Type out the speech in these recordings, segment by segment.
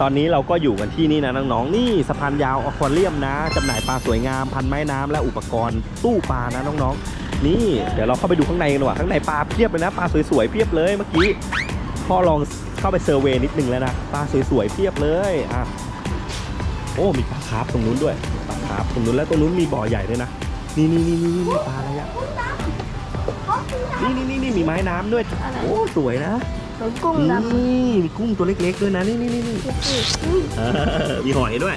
ตอนนี้เราก็อยู่กันที่นี่นะน้องๆนี่สะพานยาวอควาเรียมนะจำหน่ายปลาสวยงามพันไม้น้ำและอุปกรณ์ตู้ปลานะน้องๆ นี่เดี๋ยวเราเข้าไปดูข้างในกันดีกว่าข้างในปลาเพียบเลยนะปลาสวยๆเพียบเลยเมื่อกี้พ่อลองเข้าไปเซอร์เวย์นิดนึงแล้วนะปลาสวยๆเพียบเลยอะโอ้มีปลาคาร์ฟตรงนู้นด้วยปลาคาร์ฟตรงนู้นแล้วตรงนู้นมีบ่อใหญ่ด้วยนะนี่นี่นี่นี่ปลาอะไรอะนี่นี่นี่นี่มีไม้น้ำด้วยโอ้สวยนะ ตัวกุ้งดำนี่มีกุ้งตัวเล็กๆด้วยนะนี่นี่นี่นี่เออมีหอยด้วย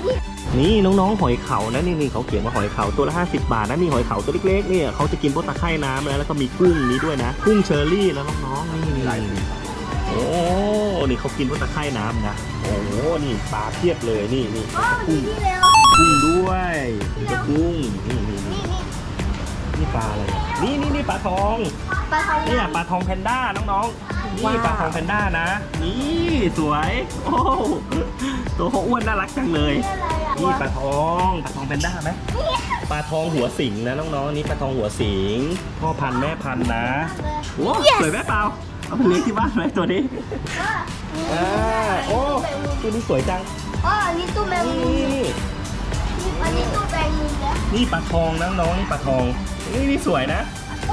นี่น้องๆหอยเขานะนี่นี่เขาเขียนว่าหอยเขาตัวละ 50 บาทนะนี่หอยเขาตัวเล็กๆเนี่ยเขาจะกินพวกตะไคร่น้ำนะแล้วก็มีกุ้งนี้ด้วยนะกุ้งเชอรี่แล้วน้องๆนี่นี่นี่โอ้นี่เขากินพวกตะไคร่น้ำนะโอ้โหนี่ปลาเพียบเลยนี่นี่อ๋อมันอยู่ที่เร็วกุ้งด้วยนี่ก็กุ้งนี่นี่นี่นี่นี่นี่ปลาอะไรนี่นี่นี่ปลาทอง ปลาทองเนี่ยปลาทองแพนด้าน้องๆ นี่ปลาทองแพนด้านะ นี่สวย โอ้ตัวเขาอ้วนน่ารักจังเลยอะไรอะนี่ปลาทองปลาทองแพนด้าไหมปลาทองหัวสิงนะน้องๆนี่ปลาทองหัวสิงพ่อพันธุ์แม่พันธุ์นะโอ้สวยไหมเปล่าเอาไปเลี้ยงที่บ้านไหมตัวนี้อ่าโอ้ตัวนี้สวยจังอ๋ออันนี้ตู้แมงนี่มุมนี่นี่อันนี้ตู้แมงมุมแล้วนี่ปลาทองนะน้องๆนี่ปลาทองนี่นี่สวยนะ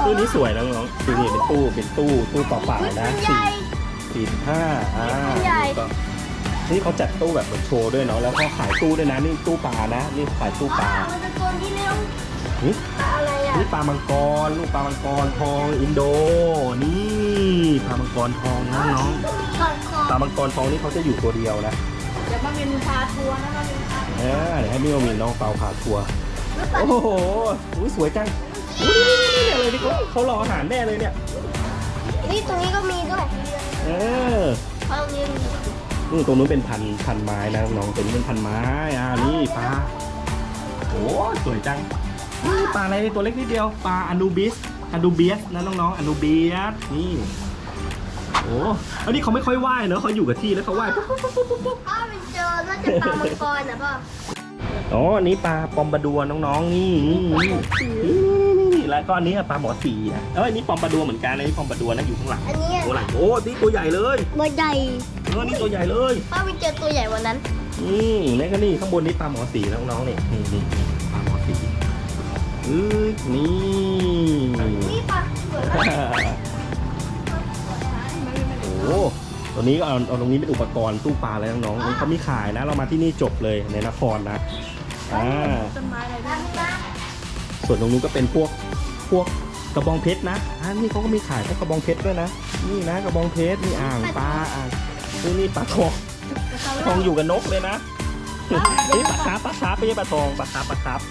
ตู้นี้สวยนะน้องๆดูนี่เป็นตู้เป็นตู้ตู้เปล่าๆนะมันใหสี่ญ่สี่สิบห้าอ่าใหญ่ก็นี่เขาจัดตู้แบบเหมือนโชว์ด้วยเนาะแล้วเขาขายตู้ด้วยนะนี่ตู้ปลานะ นี่ขายตู้ปลามันเป็นตัวที่เร็วนี่ปลาอะไรอะนี่ปลามังกรลูกปลามังกรทองอินโด นี่ปลามังกรทองนะน้องก่อนคอปลามังกรทองนี่เขาจะอยู่ตัวเดียวนะเดี๋ยวมาเป็นพาทัวร์นะมาเป็นพาเออเดี๋ยวให้พี่โอมีน้องเปาพาทัวร์โอ้โหอุ๊ยสวยจัง อุ๊ยนี่ๆๆเลยดิเขารออาหารแน่เลยเนี่ย นี่ตรงนี้ก็มีด้วยเออตรงนี้มีนี่ตรงนู้นเป็นพันพันไม้นะน้องตรงนี้เป็นพันไม้อ่านี่ปลาโอ้สวยจังนี่ปลาอะไรตัวเล็กนิดเดียวปลาอนูบิสอนูเบียสนะน้องๆอนูเบียสนี่โอ้อันนี้เขาไม่ค่อยว่ายเนอะเขาอยู่กับที่แล้วเขาว่ายปุ๊บปุ๊บปุ๊บปุ๊บปุ๊บพ่อเป็นเจอน่าจะปลามังกรนะพ่ออ๋ออันนี้ปลาปอมปลาดัวน้องๆนี่นี่นี่นี่นี่ แล้วก็อันนี้ปลาหมอสีอะเอ้ยนี่ปอมปลาดัวเหมือนกันอันนี้ปอมปลาดัวนะอยู่ข้างหลังอันนี้ตัวหลังโอ้นี่ตัวใหญ่เลยตัวใหญ่เออนี่ตัวใหญ่เลยพ่อไปเจอตัวใหญ่วันนั้นนี่แล้วก็นี่ข้างบนนี่ปลาหมอสีน้องๆนี่นี่นี่ปลาหมอสีเอ้ยนี่นี่ปลาสวยมากโอ้ตัวนี้ก็เอาเอาตรงนี้เป็นอุปกรณ์ตู้ปลาอะไรน้องๆเขามีขายนะ เรามาที่นี่จบเลยในนครนะอ่าต้นไม้อะไรด้วยส่วนตรงนู้นก็เป็นพวก พวกกระบองเพชรนะอันนี้เขาก็มีขายพวกกระบองเพชรด้วยนะ นี่นะกระบองเพชรนี่อ่างปลาอ่างนี่นี่ปลาทองทองอยู่กับนกเลยนะนี่ปลาคาร์ฟปลาคาร์ฟไม่ใช่ปลาทองปลาคาร์ฟปลาคาร์ฟ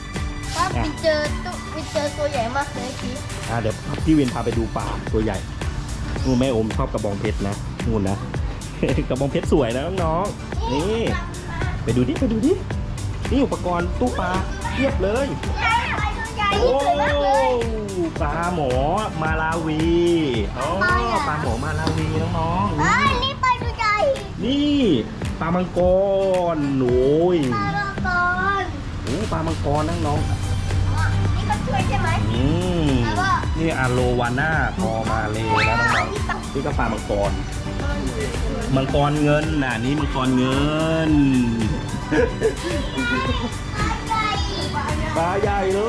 พ่อไปเจอตัวไปเจอตัวใหญ่มากเลยพี่อ่าเดี๋ยวพี่วินพาไปดูปลาตัวใหญ่นู่นแม่โอมชอบกระบองเพชรนะนู่นนะกระบองเพชรสวยนะน้องๆนี่ ไปดูดิไปดูดินี่อุปกรณ์ตู้ปลาเทียบเลยตัว ใหญ่โอ้นี่สวยมากเลย ปลาหมอมาลาวีอ๋อปลาอะปลาหมอมาลาวีน้องๆเอ้นี่ยนี่ปลาตัวใหญ่นี่ปลามังกรโอ้ยปลาละกรโอ้ปลามังกรน้องนี่ก็ช่วยใช่ไหม ๆอืมแล้วก็ นี่อาโลวาน่าพอมาเลยนะน้องๆนี่ก็ปลามังกร มังกรเงินน่ะนี่มังกรเงิน ปลาใหญ่เล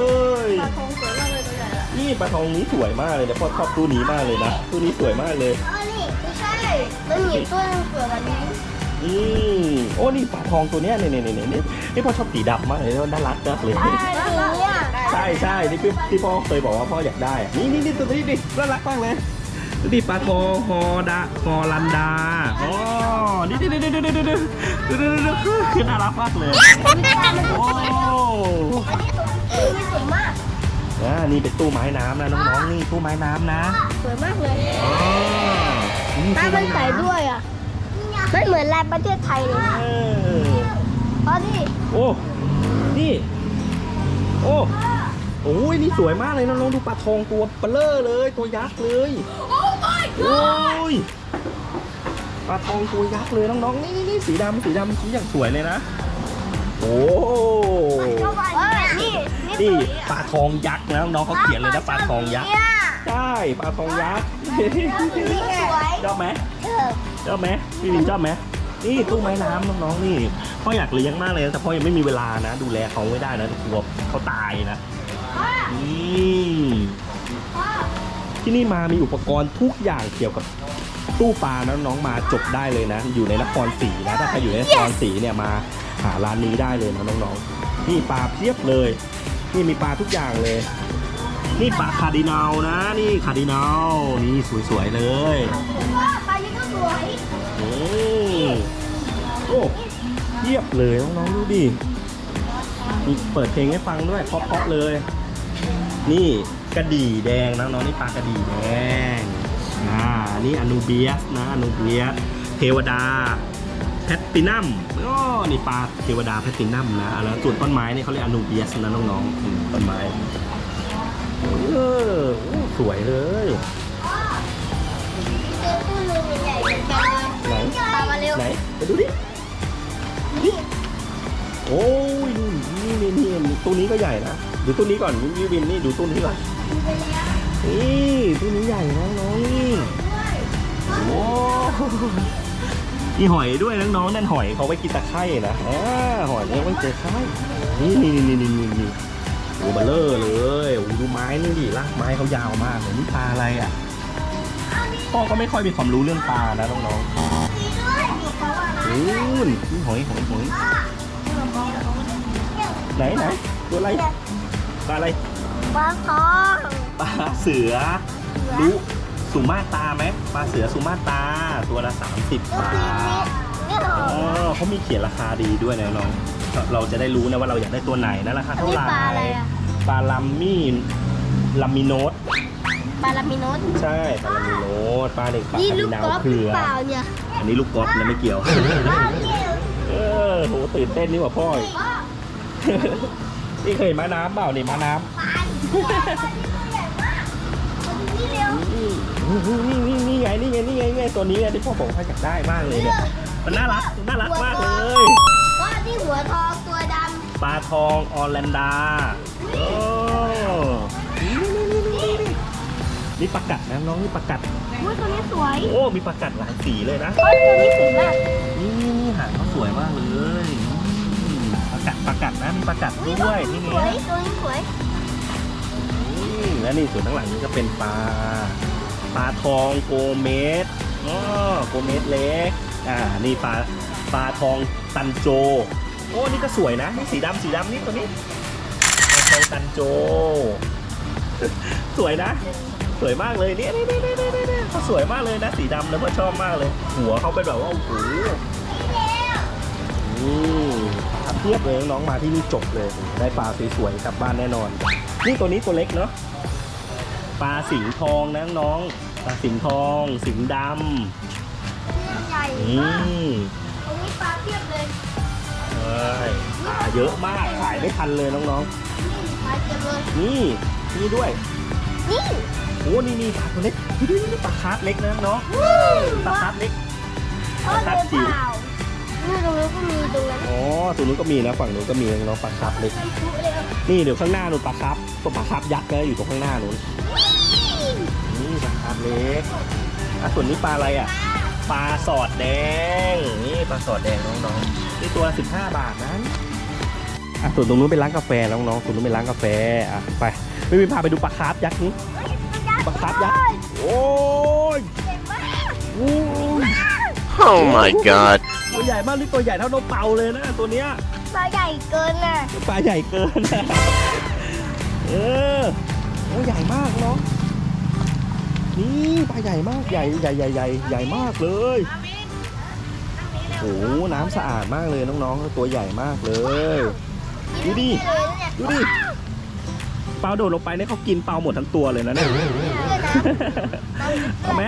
ยปลาทองสวยมากเลยตัวใหญ่ละนี่ปลาทองนี้สวยมากเลยนะพ่อชอบตู้นี้มากเลยนะตู้นี้สวยมากเลยอ๋อนี่ไม่ใช่มันมีตัวหนึงสวยกว่านี้อืมโอ้นี่ปลาทองตัวเนี้ยเนี่ยเนี่ยเนี่ยเนี่ยนี่พ่อชอบสีดำมากเลยน่ารักมากเลยอันนี้อะใช่ใช่ที่พี่ที่พ่อเคยบอกว่าพ่ออยากได้อะนี่นี่นี่ตัวนี้ดิน่ารักมากเลยนี่ปลาทองฮอดาฮอลันดาอ๋อนี่นี่นี่นี่นี่นี่นี่นี่นี่คือน่ารักมากเลยมีปลามันโอ้ นี่เป็นตู้ไม้น้ำนะน้องๆนี่ตู้ไม้น้ำนะสวยมากเลยอ๋อนี่ปลาตู้มัไม้นใสน้ำด้วยอะไม่เหมือนลายประเทศไทยเลยเอออ๋อนี่โอ้นี่โอ้โอ้ยนี่สวยมากเลยนะน้องดูปลาทองตัวเบลเลอร์เลย ตัวยักษ์เลยโอ้ยปลาทองตัวยักษ์เลยน้องๆนี่นี่นี่สีดำสีดำสีอย่างสวยเลยนะโอ้เอ้ย นี่นี่ปลาทองยักษ์นะน้องๆเขาเขียนเลยนะปลาทองยักษ์เนี่ยใช่ปลาทองยักษ์นี่สวยชอบไหมเออชอบไหมพี่วินชอบไหมนี่ตู้ไม้น้ำน้องๆนี่พ่ออยากเลี้ยงมากเลยนะแต่พ่อยังไม่มีเวลานะ ดูแลเขาไม่ได้นะกลัวเขาตายนะนี่ที่นี่มามีอุปกรณ์ทุกอย่างเกี่ยวกับตู้ปลานะน้องๆมาจบได้เลยนะ อยู่ในนครศรีนะถ้าใครอยู่ในนครศรีเนี่ยมาหาร้านนี้ได้เลยนะน้องๆนี่ปลาเพียบเลย นี่มีปลาทุกอย่างเลย นี่ปลาคาร์ดินัลนะ นี่คาร์ดินัลนี่สวยๆเลยว่าปลานี้ก็สวยนี่โอ้เทียบเลยน้องๆดูดิมีเปิดเพลงให้ฟังด้วยเพราะๆเลย นี่กระดี่แดงนะน้องนี่ปลากระดี่แดงอ่านี่อนูเบียสนะอนูเบียสเทวดาแพตตินัมอ๋อ นี่ปลาเทวดาแพตตินัมนะแล้วส่วนต้นไม้นี่เขาเรียกอนูเบียสนะน้องๆอืมต้นไม้เออโอ้สวยเลยเจอตู้นึงใหญ่ๆเหมือนกันเลยไหนปลามาเร็วไหนไปดูดินี่โอ้ยดูนี่นี่นี่นี่ตู้นี้ก็ใหญ่นะดูตู้นี้ก่อนวิววินนี่ดูตู้นี้ก่อนนี่ตู้นี้ใหญ่นะน้องนี่โอ้ มีหอยด้วยน้องๆนั่นหอยเขาไว้กินตะไคร่นะอ่าหอยเอาไว้เจอไข่นี่นี่นี่นี่นี่นี่โอ้เบลเลอร์เลยโอ้ดูไม้นี่ดิรากไม้เขายาวมากเลยนี่ปลาอะไรอะพ่อก็ไม่ค่อยมีความรู้เรื่องปลานะน้องๆอืมนี่หอยหอยหอยไหนไหนตัวอะไรปลาอะไรปลาทองปลาเสือรู้ สุมาตราไหมปลาเสือสุมาตราตัวละ 30 บาทนี่เหรออ๋อเขามีเขียนราคาดีด้วยนะน้อง เราจะได้รู้นะว่าเราอยากได้ตัวไหนนะราคาอันเท่านี้ไหร่ปลาอะไรอะปลาลัมมี่ลัมมิโนสปลาลามิโนสใช่ปลาลัมมิโนสปลาเด็กปลานี่คาลูบิกนาวกอล์ฟหเผืรืออกเปล่าเนี่ยอันนี้ลูกกอล์ฟนะไม่เกี่ยวเออโหตื่นเต้นนี่หว่าพ่ออีกนี่เคยมาน้ำเปล่านี่มาน้ำ นี่เร็วนี่นี่นี่ไงนี่ไงนี่ไงนี่ไงตัวนี้ไงที่พ่อบอกให้อยากได้มากเลยเนี่ยมันน่ารักมันน่ารักมากเลยว่าที่หัวทองตัวดำปลาทองออร์แลนดาโอ้นี่ปลากัดนะน้องนี่ปลากัดำอุ้ยตัวนี้สวยโอ้มีปลากัดหลายสีเลยนะโอ้ตัวนี้สวยมากนี่นี่หางเขาสวยมากเลยปลากัดปากัดนะมีปลากัดด้วยนี่สไงวยตัวนี้สวย และนี่ส่วนข้างหลังนี่ก็เป็นปลาปลาทองโกเมสอ๋อโกเมสเล็กอ่านี่ปลาปลาทองตันโจโอ้นี่ก็สวยนะนี่สีดำสีดำนี่ตัวนี้ปลาทองตันโจ สวยนะ สวยมากเลยเนี่ยเนี่ยเนี่ยเนี่ยเนี่เขาสวยมากเลยนะ สีดำแล้วก็ชอบมากเลย หัวเขาเป็นแบบว่าโอ้โหอืมเทียบเลยน้องมาที่นี่จบเลย ได้ปลาสวยๆกลับบ้านแน่นอน นี่ตัวนี้ตัวเล็กเนาะ ปลาสิงห์ทองนะน้องปลาสิงห์ทอง สิงห์ดใหญ่ำอืมากมตรงนี้ปลาเทียบเลยเอ้ยปลาเยอะมากขายไม่ทันเลยน้องนี่ปลาเทียบเลยๆ นี่นี่ด้วยนี่โอ้นี่นี่ปลาตัวเล็กดูดินี่ปลาคาร์ฟเล็กนะน้องปลาคาร์ฟเล็ก พ่อเลยเปล่า นี่ตรงนี้นก็มีตรงนั้นอ๋อตรงนู้นก็มีนะฝั่งนู้นก็มีน้องปลาคาร์ฟเล็กไปชุเลยอะนี่เดี๋ยวข้างหน้านู้นปลาคาร์ฟตัวปลาคาร์ฟยักษ์เลยอยู่ตรงข้างหน้านู้นนี่ปลาคาร์ฟเล็กอะส่วนนี้ปลาอะไรอะปลาสอดแดงนี่ปลาสอดแดงน้องๆนี่ตัวละ15 บาทนะอะส่วนตรงนู้นเป็นร้านกาแฟน้องๆส่วนนู้นเป็นร้านกาแฟอะไปไม่มีพาไปดูปลาคาร์ฟยักษ์นี้ปลาคาร์ฟยักษ์โอ้ยเก่งมากโอ้ย Oh my god. ตัวใหญ่มากนี่ตัวใหญ่เท่านกเต่าเลยนะตัวเนี้ยปลาใหญ่เกินน่ะปลาใหญ่เกินเออโอ้ใหญ่มากเนาะนี่ปลาใหญ่มากใหญ่ใหญ่ใหญ่ใหญ่ใหญ่มากเลยโอ้น้ำสะอาดมากเลยน้องๆตัวใหญ่มากเลย ดูดิเลยเนี่ยดูดิเปลาโดดลงไปเนี่ยเขากินเปลาหมดทั้งตัวเลยนะเนี่ยเอาไหม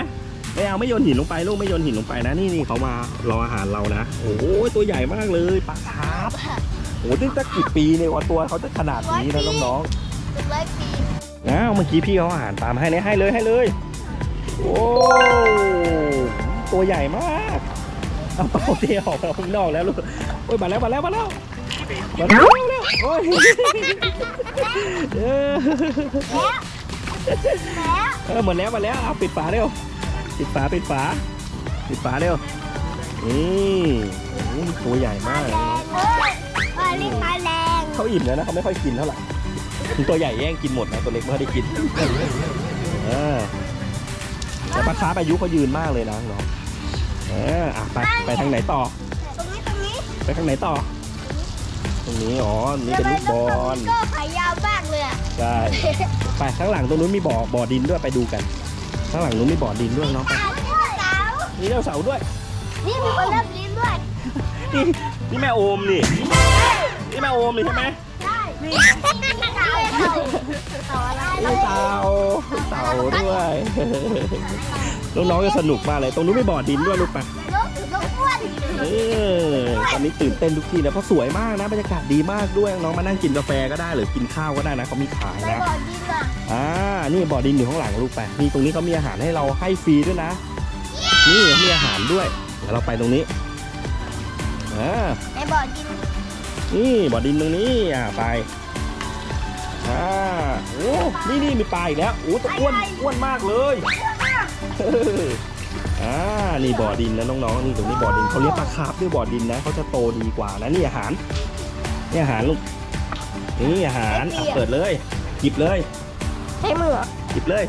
ไม่เอาไม่โยนหินลงไปลูกไม่โยนหินลงไปนะนี่นี่เขามารออาหารเรานะโอ้โหตัวใหญ่มากเลยปลาคาร์ฟโอ้โหตั้งแต่กี่ปีเนี่ยว่าตัวเขาจะขนาดนี้นะน้องเป็นร้อยปีๆอ้าวเมื่อกี้พี่เขาเอาอาหารตามให้เนี่ยให้เลยให้เลยโอ้ตัวใหญ่มากเอาเปล่าเดียวออกมาข้างนอกแล้วลูกโอ้ยมาแล้วมาแล้วมาแล้วมาแล้วมาแล้วโอ้ยเออแล้วเออหมดแล้วหมดแล้วเอาปิดฝาเร็ว ปิดฝาปิดฝาปิดฝาเร็วนี่โอ้โหมันตัวใหญ่มากเลยน้องปลาเล็กปลาแรงเขาอิ่มแล้วนะเขาไม่ค่อยกินเท่าไหร่ตัวใหญ่แย่งกินหมดนะตัวเล็กไม่ค่อยได้กินเออแต่ปลาคาร์ฟอายุเขายืนมากเลยนะน้องเอออะไปไปทางไหนต่อ ตรงนี้ตรงนี้ไปทางไหนต่อ ตรงนี้อ๋อนี่เป็นลูกบอลก็ขายาวมากเลยอะใช่ไปข้างหลังตรงนู้นมีบ่อบ่อดินด้วยไปดูกัน ข้างหลังนู้นมีบ่อดินด้วยน้องไปสาวสาวมีเจ้าเสาร์ด้วย นี่มีคนรับลิ้นด้วยนี่นี่แม่โอมนี่ นี่แม่โอมนี่ใช่ไหมใช่นี่สาวสาวอะไรนี่เต่าเต่าด้วยน้องๆจะสนุกมากเลย ตรงนู้นมีบ่อดินด้วยลูกไปนกนกอ้วนเออตอนนี้ตื่นเต้นทุกทีนะเพราะสวยมากนะบรรยากาศดีมากด้วยน้องมานั่งกินกาแฟก็ได้หรือกินข้าวก็ได้นะเขามีขายไปนะบ่อดินอะอ่า นี่บ่อดินอยู่ข้างหลังลูกไปนี่ตรงนี้เขามีอาหารให้เราให้ฟรีด้วยนะ นี่มีอาหารด้วยเดี๋ยวเราไปตรงนี้อ่าในบ่อดินนี่บ่อดินตรงนี้อ่าไปอ่าโอ้นี่นี่มีปลาอีกแล้วโอ้ตัวอ้วนอ้วนมากเลยเอออ่านี่บ่อดินนะน้องๆนี่ตรงนี้บ่อดินเขาเลี้ยงปลาคาร์ฟด้วยบ่อดินนะเขาจะโตดีกว่านะนี่อาหารนี่อาหารลูกนี่อาหารอะเปิดเลยหยิบเลย ใช้มือหยิบเลย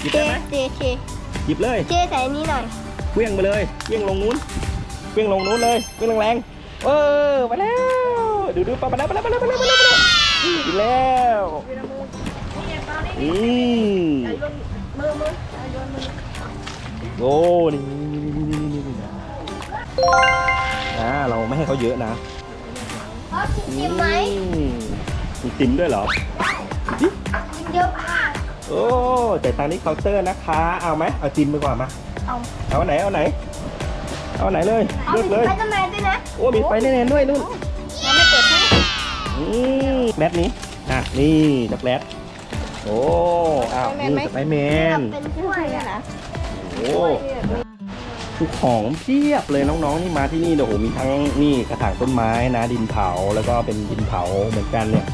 หยิบเทได้ไหมเทเทหยิบเลยเทใส่อันนี้หน่อยเคลื่องไปเลยเคลื่องลงนู้นเคลื่องลงนู้นเลยเคลื่องแรงๆเออมาแล้วดูดูปลามาแล้วมาแล้วมาแล้วมาแล้วมาแล้วมาแล้วกินแล้วอืมโอ้นี่นี่นี่นี่นี่อ่าเราไม่ให้เขาเยอะนะเพราะกินไหมอืมมีติมด้วยเหรอกินเยอะมาก โอ้แต่ตอนนี้เคาน์เตอร์นะคะ เอาไหมเอาจิมไปก่อนมา เอาเอาไหน เอาไหน เอาไหนเลยเอาเลือกเลยไปทำไมด้วยนะโอ้มีไฟแน่ๆด้วยนู่นยังไม่เปิดให้อืมแมทนี้ อะ นี่จักรแรดโอ้ อ้าว นี่จักรแรดแมน เป็นถ้วยอะนะโอ้ทุกของเพียบเลยน้องๆ นี่มาที่นี่เดี๋ยวโหมีทั้งนี่กระถางต้นไม้นะดินเผาแล้วก็เป็นดินเผาเหมือนกันเนี่ย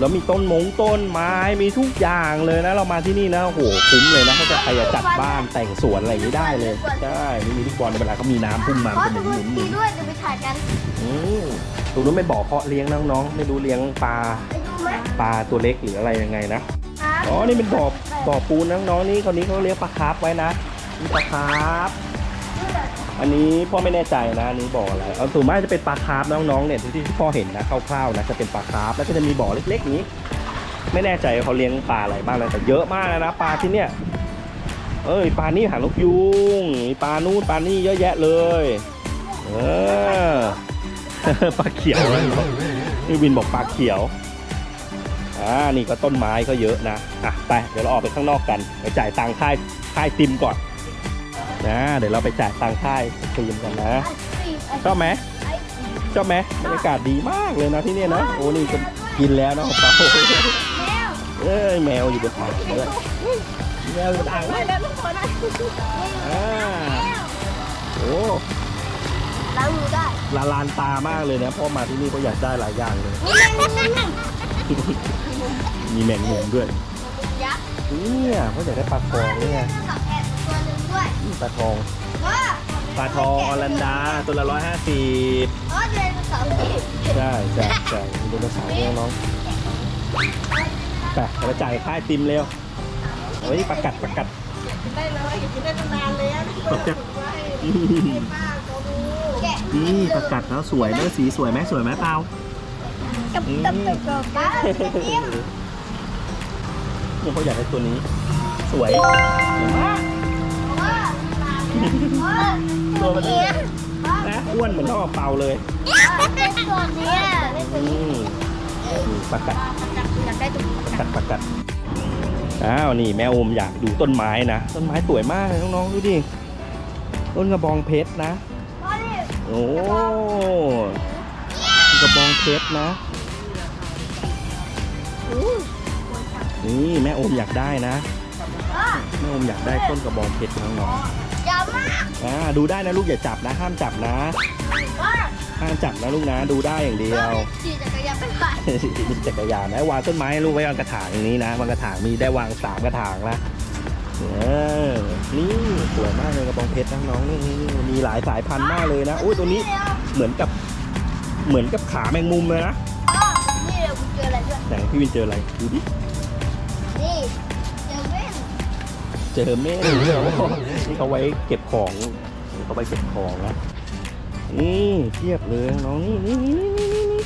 แล้วมีต้นมงต้นไม้มีทุกอย่างเลยนะ เรามาที่นี่นะโอ้โหคุ้มเลยนะถ้าจะใครจะจัดบ้านแต่งสวนอะไรอย่างนี้ได้เลยใช่นี่มีลูกบอลเวลาเขามีน้ำพุ่งมาเพราะมันตจะรงหมุนู้นนหมุนหมุนมีด้วยจะไปถ่ายกันอืมตรงนู้นไม่บอกเพาะเลี้ยงน้องๆไม่รู้เลี้ยงปลาไปดูไหมปลาตัวเล็กหรืออะไรยังไงนะครับอ๋อนี่เป็นบ่อบ่อปูนน้องๆนี่คนนี้เขาเลี้ยงปลาคาร์ฟไว้นะนี่ปลาคาร์ฟ อันนี้พ่อไม่แน่ใจนะอันนี้บ่ออะไรเอาส่วนมากจะเป็นปลาคาร์ฟน้องๆเนี่ยที่ที่พ่อเห็นนะคร่าวๆนะจะเป็นปลาคาร์ฟแล้วก็จะมีบ่อเล็กๆนี้ ไม่แน่ใจเขาเลี้ยงปลาอะไรบ้างนะแต่เยอะมากเลยนะปลาที่เนี่ยเอ้ยปลานี่หางนกยูงมีปลานู่นปลานี่เยอะแยะเลยเออปลาเขียวนะนี่วินบอกปลาเขียวอ่านี่ก็ต้นไม้ก็เยอะนะอะไปเดี๋ยวเราออกไปข้างนอกกันไปจ่ายตังค่ายค่ายติมก่อน นะเดี๋ยวเราไปจ่ายตังค่ายติมกันนะ ชอบไหมชอบไหมบรรยากาศดีมากเลยนะที่เนี่ยนะโอ้นี่ก็กินแล้วนะของเราเอ้ยแมวอยู่บนอ่างด้วยแมวอยู่บนอ่างด้วยอ่าโอ้ล้างมือได้ละลานตามากเลยนะเพราะมาที่นี่ก็อยากได้หลายอย่างเลยนี่แมงมุมมีแมงมุมด้วยยักษ์เนี่ยเขาอยากได้ปลาทองเนี่ย ด้วยนี่ปลาทองว่าปลาทองอลันดาตัวละร้อยห้าสิบอ๋อเดือนสองปีใช่ใช่ใช่มีไดโนเสาร์ด้วยน้องไปเราไปจ่ายค่าไอติมเร็วเฮ้ยประกัดประกัดได้เลยกินได้ตั้งนานเลยอะประกัดป้าเขาดูแกะนี่ประกัดแล้วสวยเนอะสีสวยไหมสวยไหมเปล่ากับกับกับกับป้าจิ้มเนี่ยเขาอยากได้ตัวนี้ สวยว่าว่า ตัวมันเนี้ยนะอ้วนเหมือนท่อเปาเลยเป็นตัวเนี้ยเป็นตัวอืนี้มนี่ประกัดอยากได้ตัวประกัดประกัดอ้าวนี่แม่โอมอยากดูต้นไม้นะ ต้นไม้สวยมากเลยน้องๆดูดิต้นกระบองเพชรนะพ่อนี่โอ้กระบองเพชรนะ นี่แม่โอมอยากได้นะพ่อแม่โอมอยากได้ต้นกระบองเพชรน้องยาวมากๆ อ่าดูได้นะลูกอย่าจับนะห้ามจับนะพ่อห้ามจับนะลูกนะดูได้อย่างเดียวขี่จักรยานไปผ่านมีจักรยานนะวางต้นไม้ให้ลูกไว้วางกระถางอย่างนี้นะวางกระถางมีได้วางสามกระถางละเออนี่สวยมากเลยกระบองเพชรน้องๆนี่นี่นี่มีหลายสายพันธุ์มากเลยนะโอ้ยตัวนี้เหมือนกับเหมือนกับขาแมงมุมเลยนะพ่อนี่เดี๋ยวกูเจออะไรด้วยไหนพี่วินเจออะไรดูดินี่เจอเว้นเจอเม่น นี่เขาไว้เก็บของเขาไว้เก็บของนะนี่เทียบเลยน้องนี่นี่นี่นี่นี่นี่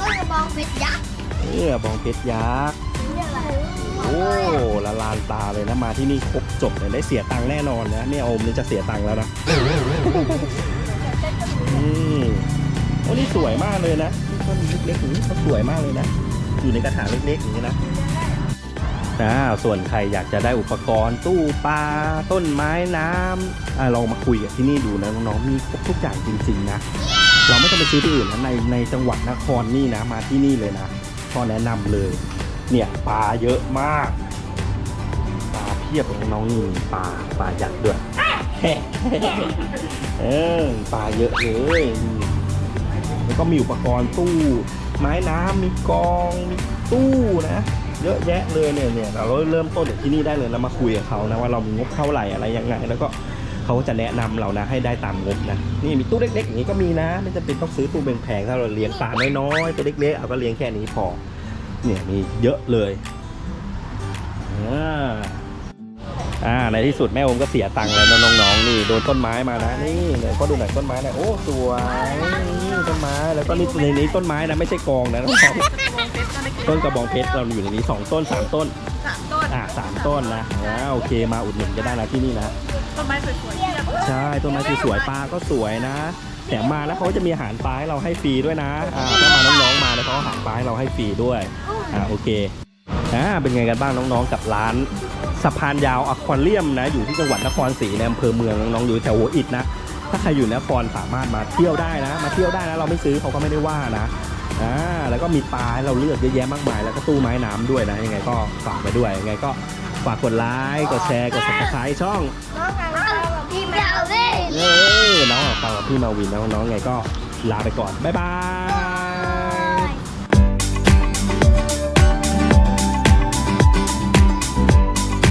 ต้นกระบองเพชรยักษ์นี่กระบองเพชรยักษ์นี่อะไรโอ้ละลานตาเลยนะมาที่นี่ครบจบเลยได้เสียตังค์แน่นอนนะเนี่ยโอมนี่จะเสียตังค์แล้วนะนี่โอ้นี่สวยมากเลยนะนี่ต้นเล็กๆอย่างนี้เขาสวยมากเลยนะอยู่ในกระถางเล็กๆอย่างนี้นะ อ่าส่วนใครอยากจะได้อุปกรณ์ตู้ปลาต้นไม้น้ำอลองมาคุยกับที่นี่ดูนะน้องๆมีครบทุกอย่างจริงๆนะ เราไม่ต้องไปซื้อที่อื่นนะในในจังหวัดนครนี่นะมาที่นี่เลยนะพ่อแนะนำเลย เนี่ยปลาเยอะมากปลาเพียบของน้องนี่ปลาปลายักษ์ด้วยเออปลาเยอะเลยแล้วก็มีอุปกรณ์ตู้ ไม้น้ำมีกองมีตู้นะ เยอะแยะเลยเนี่ยเนี่ยเราเริ่มต้นจากที่นี่ได้เลยแล้วมาคุยกับเขานะว่าเรามีงบเท่าไหร่อะไรยังไง แล้วก็เขาก็จะแนะนำเรานะให้ได้ตามงบนะนี่มีตู้เล็กๆอย่างนี้ก็มีนะไม่จำเป็นต้องซื้อตู้แพงๆถ้าเราเลี้ยงปลาน้อยๆตัวเล็กๆเอาก็เลี้ยงแค่นี้พอเนี่ยมีเยอะเลยอ่า อ่าในที่สุดแม่โอมก็เสียตังค์แล้วนะน้องๆนี่โดนต้นไม้มานะนี่เดี๋ยวก็ดูหน่อยต้นไม้หน่อยโอ้สวยนี่ต้นไม้แล้วก็นี่ในนี้ต้นไม้นะไม่ใช่กองนะน้องๆต้นกระบองเพชรเราอยู่ในนี้สองต้นสามต้นสามต้นอ่าสามต้นนะอ่าโอเคมาอุดหนุนก็ได้นะที่นี่นะต้นไม้สวยๆเทียบใช่ต้นไม้สวยๆปลาก็สวยนะแถมมาแล้วเขาก็จะมีอาหารปลาให้เราให้ฟรีด้วยนะอ่าถ้ามาน้องๆมาแล้วเขาก็อาหารปลาให้เราให้ฟรีด้วยอ่าโอเค อ่าเป็นไงกันบ้างน้องๆ กับร้านสะพานยาวอควาเรียมนะ อยู่ที่จังหวัดนครศรีในอำเภอเมืองน้องๆอยู่แถวหัวอิฐนะ ถ้าใครอยู่นครสามารถมาเที่ยวได้นะ มาเที่ยวได้นะเราไม่ซื้อเขาก็ไม่ได้ว่านะอ่าแล้วก็มีปลาให้เราเลือกเยอะแยะมากมาย แล้วก็ตู้ไม้น้ำด้วยนะยังไงก็ฝากไปด้วยยังไงก็ฝากกดไลค์กดแชร์กด subscribe ช่องน้องงานพี่แมวเว้นเออน้องอะฟังกับพี่มาวินนะน้องๆไงก็ลาไปก่อนบ๊ายบาย